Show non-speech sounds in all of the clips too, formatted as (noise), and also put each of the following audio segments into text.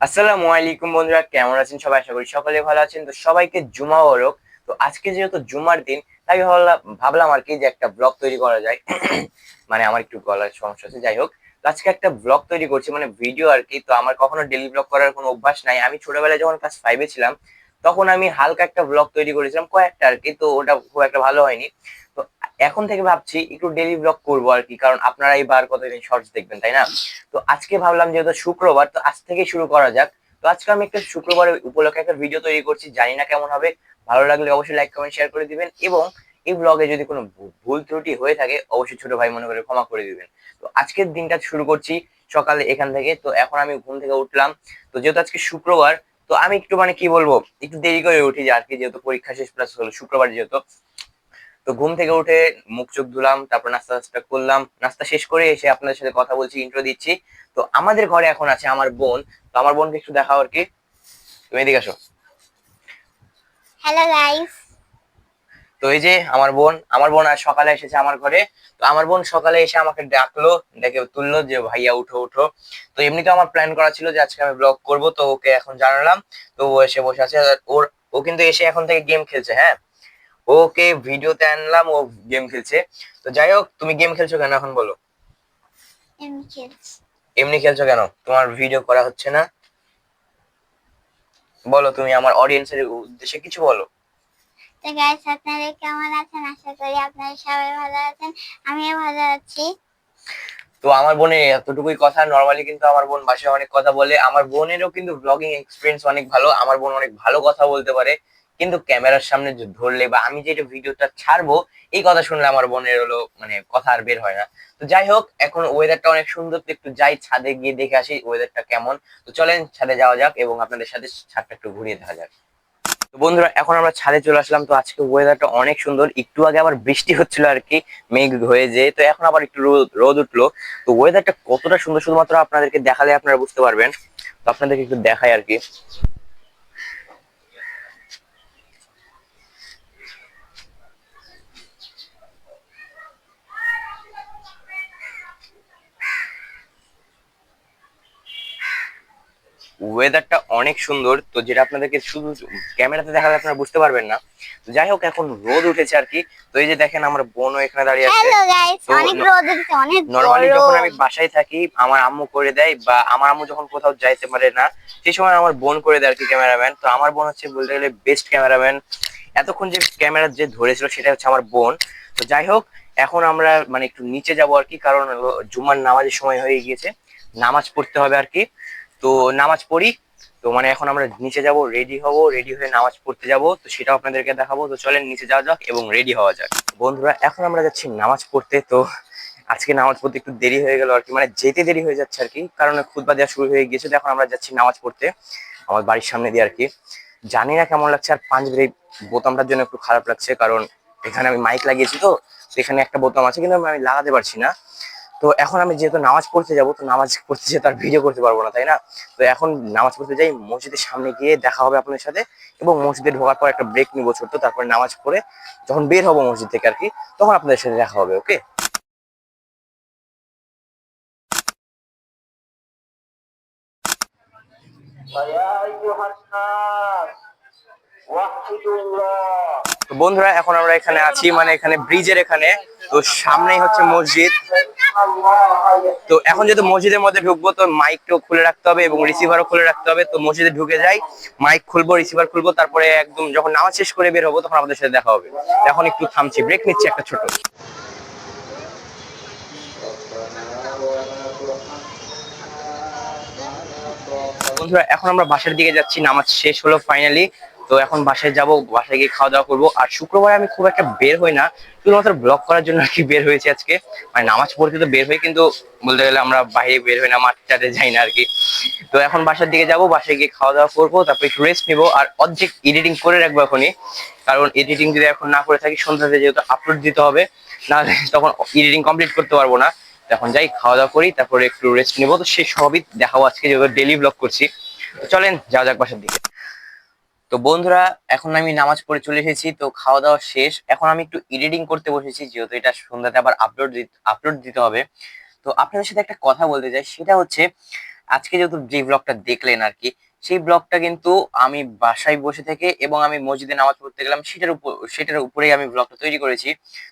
আসসালামু আলাইকুম বন্ধুরা, কেমন আছেন সবাই? আশা করি সকলে ভালো আছেন। তো সবাইকে জুমা ওরক তো আজকে যেহেতু জুমার দিন, তাই ভাবলাম আর কি যে একটা ব্লগ তৈরি করা যায়। (clears throat) মানে আমার একটু গলার সমস্যা আছে যাই হোক। আজকে একটা ব্লগ তৈরি করছি মানে ভিডিও আর কি। তো আমার কখনো ডেলি ব্লগ করার কোনো অভ্যাস নাই। আমি ছোটবেলায় যখন ক্লাস ফাইভে ছিলাম, তখন আমি হালকা একটা ব্লগ তৈরি করেছিলাম, কয়েকটা আর কি। তো ওটা খুব একটা ভালো হয়নি। তো এখন থেকে ভাবছি একটু ডেলি ব্লগ করব আর কি, কারণ আপনারা এইবার কতদিন শর্টস দেখবেন, তাই না? তো আজকে ভাবলাম যেহেতু শুক্রবার, তো আজ থেকে শুরু করা যাক। তো আজকে আমি একটা শুক্রবারের উপলক্ষে একটা ভিডিও তৈরি করছি, জানি না কেমন হবে। ভালো লাগলে অবশ্যই লাইক কমেন্ট শেয়ার করে দিবেন এবং এই ব্লগে যদি কোনো ভুল ত্রুটি হয়ে থাকে, অবশ্যই ছোট ভাই মনে করে ক্ষমা করে দিবেন। তো আজকের দিনটা শুরু করছি সকালে এখান থেকে। তো এখন আমি ঘুম থেকে উঠলাম। তো যেহেতু আজকে শুক্রবার, তো আমি একটু মানে কি বলব, একটু দেরি করে উঠি যে আর কি যেহেতু পরীক্ষা শেষ প্লাস হলো শুক্রবার যেহেতু। তো ঘুম থেকে উঠে মুখ চোখ ধুলাম তারপর নাস্তা টাস্তা করলাম। নাস্তা শেষ করে এসে আপনাদের সাথে কথা বলছি ইন্ট্রো দিচ্ছি। তো আমাদের ঘরে এখন আছে আমার বোন। তো আমার বোনকে একটু দেখাও আর কি। তুমি এদিকে আসো। হ্যালো গাইস তো এই যে আমার বোন আমার বোন আজ সকালে এসেছে আমার ঘরে। তো আমার বোন সকালে এসে আমাকে ডাকলো ডেকে তুললো যে ভাইয়া উঠো উঠো। তো এমনিতে আমার প্ল্যান করা ছিল যে আজকে আমি ব্লগ করব। তো ওকে এখন জানালাম। তো ও এসে বসে আছে। আর ওর ও কিন্তু এসে এখন থেকে গেম খেলছে হ্যাঁ? ওকে ভিডিওতে আনলাম ও গেম খেলছে। তো যাই হোক তুমি গেম খেলছো কেন এখন বলো? এমনি খেলছো কেন? তোমার ভিডিও করা হচ্ছে না। বলো তুমি আমার অডিয়েন্সের উদ্দেশ্যে কিছু বলো। তো গাইস আপনারা কেমন আছেন? আশা করি আপনারা সবাই ভালো আছেন। আমিও ভালো আছি। তো আমার বোনের এতটুকুই কথা। নর্মালি কিন্তু আমার বোন বাসায় অনেক কথা বলে। আমার বোনেরও কিন্তু ব্লগিং এক্সপিরিয়েন্স অনেক ভালো। আমার বোন অনেক ভালো কথা বলতে পারে। কিন্তু ক্যামেরার সামনে ধরলে বা আমি যেটা ভিডিওটা ছাড়বো, এই কথা শুনলে আমার বোনের হলো মানে কথা আর বের হয় না। তো যাই হোক, এখন ওয়েদারটা অনেক সুন্দর, তো একটু যাই ছাদে গিয়ে দেখে আসি ওয়েদারটা কেমন। তো চলেন ছাদে যাওয়া যাক এবং আপনাদের সাথে ছাদটা একটু ঘুরিয়ে দেখা যাক। তো বন্ধুরা, এখন আমরা ছাদে চলে আসলাম, তো আজকে ওয়েদারটা অনেক সুন্দর। একটু আগে আবার বৃষ্টি হচ্ছিল আর কি, মেঘ হয়ে যে তো এখন আবার একটু রোদ রোদ উঠল। তো ওয়েদারটা কতটা সুন্দর, শুধুমাত্র আপনাদেরকে দেখালে আপনারা বুঝতে পারবেন। তো আপনাদেরকে একটু দেখাই আর কি। ওয়েদারটা অনেক সুন্দর। তো যেটা আপনাদেরকে শুধু ক্যামেরাতে দেখালে আপনারা বুঝতে পারবেন না। যাই হোক এখন রোদ উঠেছে আর কি। তো এই যে দেখেন আমার বোনও এখানে দাঁড়িয়ে আছে। নর্মালি যখন আমি বাসায় থাকি আমার আম্মু করে দেয় বা আমার আম্মু যখন কোথাও যাইতে পারে না সেই সময় আমার বোন করে দেয় আর কি ক্যামেরাম্যান। তো আমার বোন হচ্ছে বলতে গেলে বেস্ট ক্যামেরাম্যান। এতক্ষণ যে ক্যামেরা যে ধরেছিল সেটা হচ্ছে আমার বোন। তো যাই হোক এখন আমরা মানে একটু নিচে যাব আর কি কারণ জুমার নামাজের সময় হয়ে গিয়েছে। নামাজ পড়তে হবে আর কি। তো নামাজ পড়ি। তো মানে এখন আমরা নিচে যাব রেডি হব রেডি হয়ে নামাজ পড়তে যাব। তো সেটাও আপনাদেরকে দেখাবো। তো চলেন নিচে যাওয়া যাক এবং রেডি হওয়া যাক। বন্ধুরা, এখন আমরা যাচ্ছি নামাজ পড়তে। তো আজকে নামাজ পড়তে একটু দেরি হয়ে গেল আর কি মানে যেতে দেরি হয়ে যাচ্ছে আর কি, কারণ খুদবা দেওয়া শুরু হয়ে গিয়েছে। তো এখন আমরা যাচ্ছি নামাজ পড়তে, আমার বাড়ির সামনে দিয়ে আর কি। জানি না কেমন লাগছে, আর পাঁচবের এই বোতামটার জন্য একটু খারাপ লাগছে, কারণ এখানে আমি মাইক লাগিয়েছি তো এখানে একটা বোতাম আছে, কিন্তু আমি লাগাতে পারছি না। তো এখন আমি যেহেতু নামাজ পড়তে যাব তো নামাজ পড়তে যেয়ে তার ভিডিও করতে পারবো না তাই না তো এখন নামাজ পড়তে যাই মসজিদের সামনে গিয়ে দেখা হবে আপনাদের সাথে এবং মসজিদে ঢোকার পর একটা ব্রেক নিবো ছোট্ট তারপরে নামাজ পড়ে যখন বের হবো মসজিদ থেকে আর কি তখন আপনাদের সাথে দেখা হবে ওকে فيا أيها الناس وحدوا الله বন্ধুরা, এখন আমরা এখানে আছি মানে এখানে ব্রিজের এখানে। তো সামনেই হচ্ছে মসজিদ। তো এখন যেহেতু মসজিদের মধ্যে ঢুকবো, তো মাইকটাও খুলে রাখতে হবে এবং রিসিভারও খুলে রাখতে হবে। তো মসজিদে ঢুকে যাই, মাইক খুলবো, রিসিভার খুলবো, তারপরে একদম যখন নামাজ শেষ করে বের হব, তখন আমাদের সাথে দেখা হবে। এখন একটু থামছি, ব্রেক নিচ্ছি একটা ছোট। বন্ধুরা, এখন আমরা বাসার দিকে যাচ্ছি, নামাজ শেষ হলো ফাইনালি তো এখন বাসায় যাব, বাসায় গিয়ে খাওয়া দাওয়া করব। আর শুক্রবার আমি খুব একটা বের হই না, শুধুমাত্র ব্লগ করার জন্য আর কি বের হয়েছে আজকে। মানে নামাজ পড়তে তো বের হই, কিন্তু বলতে গেলে আমরা বাইরে বের হই না মাঠটাতে যাই না আর কি। তো এখন বাসার দিকে যাব, বাসায় গিয়ে খাওয়া দাওয়া করব, তারপর একটু রেস্ট নিবো। আর অর্ধেক এডিটিং করে রাখব এখনই, কারণ এডিটিং যদি এখন না করে থাকি, সন্ধ্যাতে যেহেতু আপলোড দিতে হবে, নাহলে তখন এডিটিং কমপ্লিট করতে পারব না। এখন যাই, খাওয়া দাওয়া করি, তারপরে একটু রেস্ট নেব। তো সেই সবই দেখাবো আজকে, যেহেতু ডেলি ব্লগ করছি। চলেন, যাওয়া যাক বাসার দিকে। তো বন্ধুরা, এখন আমি নামাজ পড়ে চলে এসেছি, তো খাওয়া দাওয়া শেষ। এখন আমি একটু এডিটিং করতে বসেছি, যেহেতু এটা সন্ধ্যাতে আবার আপলোড আপলোড দিতে হবে। তো আপনাদের সাথে একটা কথা বলতে চাই, সেটা হচ্ছে, আজকে যেহেতু যে ব্লগটা দেখলেন আর কি সেই ব্লগটা কিন্তু আমি বাসায় বসে থেকে এবং আমি মসজিদে নামাজ পড়তে গেলাম, সেটার উপর, সেটার উপরেই আমি ব্লগটা তৈরি করেছি।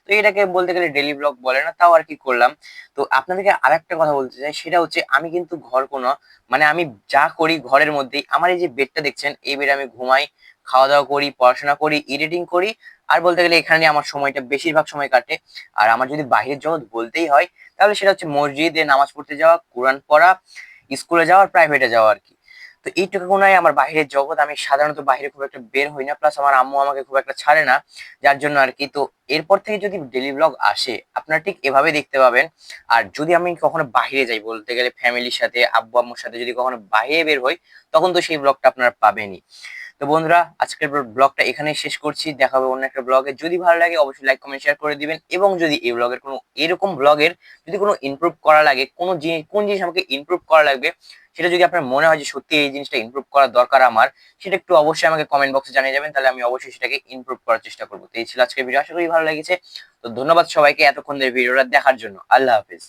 তো এটাকে বলতে গেলে ডেলি ব্লগ বলে না, তাও আর কি করলাম। তো আপনাদেরকে আর একটা কথা বলতে চাই, সেটা হচ্ছে আমি কিন্তু ঘর কোনো মানে আমি যা করি ঘরের মধ্যেই, আমার এই যে বেডটা দেখছেন, এই বেডে আমি ঘুমাই খাওয়া দাওয়া করি, পড়াশোনা করি এডিটিং করি, আর বলতে গেলে এখানে আমার সময়টা বেশিরভাগ সময় কাটে। আর আমার যদি বাইরের জগৎ বলতেই হয়, তাহলে সেটা হচ্ছে মসজিদে নামাজ পড়তে যাওয়া, কোরআন পড়া, স্কুলে যাওয়া আর প্রাইভেটে যাওয়া আর কি তো এইটুকু নয় আমার বাইরের জগৎ, আমি সাধারণত বাইরে খুব একটা বের হই না প্লাস আমার আম্মু আমাকে খুব একটা ছাড়ে না, যার জন্য আর কি। তো এরপর থেকে যদি ডেলি ব্লগ আসে, আপনারা ঠিক এভাবে দেখতে পাবেন। আর যদি আমি কখনো বাইরে যাই বলতে গেলে ফ্যামিলির সাথে আব্বু আম্মুর সাথে যদি কখনো বাইরে বের হই, তখন তো সেই ব্লগটা আপনারা পাবেনই। তো বন্ধুরা, আজকের ব্লগটা এখানেই শেষ করছি। দেখা হবে অন্য একটা ব্লগে। যদি ভালো লাগে, অবশ্যই লাইক কমেন্ট শেয়ার করে দিবেন। এবং যদি এই ব্লগের কোনো, এরকম ব্লগের যদি কোনো ইমপ্রুভ করা লাগে, কোনো জিনিস কোন জিনিস আমাকে ইমপ্রুভ করা লাগবে, সেটা যদি আপনার মনে হয় যে সত্যি এই জিনিসটা ইমপ্রুভ করা দরকার আমার, সেটা একটু অবশ্যই আমাকে কমেন্ট বক্সে জানিয়ে যাবেন। তাহলে আমি অবশ্যই সেটাকে ইমপ্রুভ করার চেষ্টা করব। তো এই ছিল আজকের ভিডিও আশা করি ভালো লেগেছে। তো ধন্যবাদ সবাইকে এতক্ষণ ধরে ভিডিওটা দেখার জন্য। আল্লাহ হাফিজ।